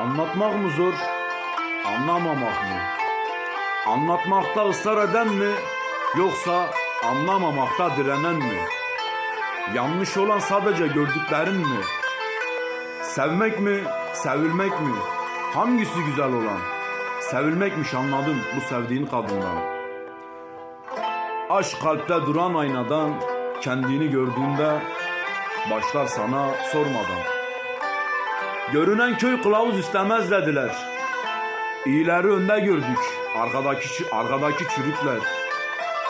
Anlatmak mı zor, anlamamak mı? Anlatmakta ısrar eden mi, yoksa anlamamakta direnen mi? Yanlış olan sadece gördüklerin mi? Sevmek mi, sevilmek mi? Hangisi güzel olan? Sevilmekmiş anladım bu sevdiğin kadından. Aşk kalpte duran aynadan kendini gördüğünde başlar sana sormadan. Görünen köy kılavuz istemez dediler. İyileri önde gördük, arkadaki arkadaki çürükler.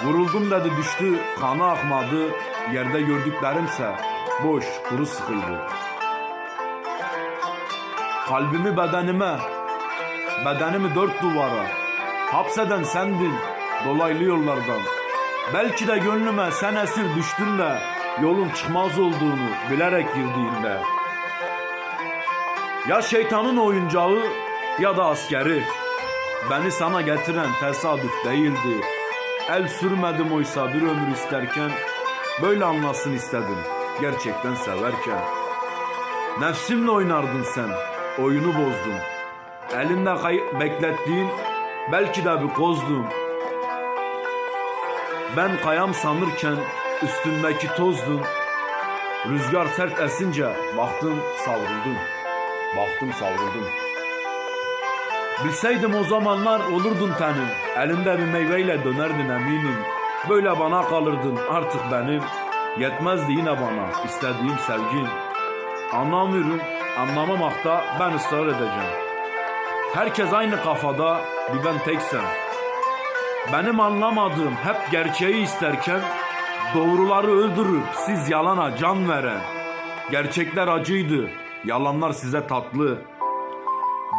Vuruldum dedi düştü, kanı akmadı, yerde gördüklerimse boş, kuru sıkıydı. Kalbimi bedenime, bedenimi dört duvara, hapseden sendin dolaylı yollardan. Belki de gönlüme sen esir düştün de yolun çıkmaz olduğunu bilerek girdiğinde. Ya şeytanın oyuncağı ya da askeri. Beni sana getiren tesadüf değildi. El sürmedim oysa bir ömür isterken böyle anlasın istedim gerçekten severken. Nefsimle oynardın sen, oyunu bozdun. Elinde kay- beklettiğin belki de bir kozdun. Ben kayam sanırken üstündeki tozdun. Rüzgar sert esince baktım savruldum. Baktım savruldum. Bilseydim o zamanlar olurdun tenim. Elinde bir meyveyle dönerdin eminim. Böyle bana kalırdın artık benim. Yetmezdi yine bana istediğim sevgin. Anlamıyorum, anlamamakta ben ısrar edeceğim. Herkes aynı kafada, bir ben teksem. Benim anlamadığım hep gerçeği isterken doğruları öldürüp siz yalana can veren. Gerçekler acıydı, yalanlar size tatlı.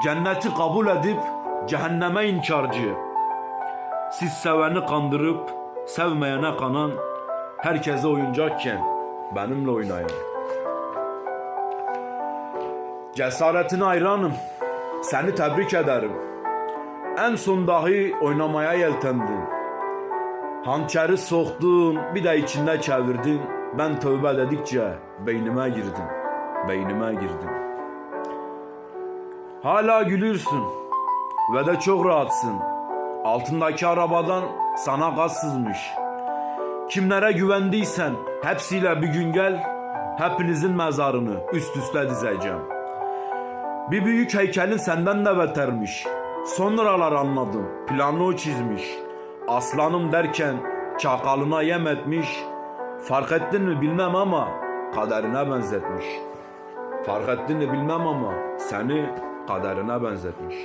Cenneti kabul edip cehenneme inkarcı. Siz seveni kandırıp sevmeyene kanan, herkese oyuncakken benimle oynayan. Cesaretine hayranım, seni tebrik ederim. En son dahi oynamaya yeltendin. Hançeri soktun, bir de içinde çevirdin. Ben tövbe dedikçe beynime girdin, beynime girdin. Hala gülüyorsun ve de çok rahatsın. Altındaki arabadan sana gaz sızmış. Kimlere güvendiysen hepsiyle bir gün gel, hepinizin mezarını üst üste dizeceğim. Bir büyük heykelin senden de betermiş. Sonralar anladım, planı o çizmiş. Aslanım derken çakalına yem etmiş. Fark ettin mi bilmem ama kaderine benzetmiş. Fark mi bilmem ama seni kaderine benzetmiş.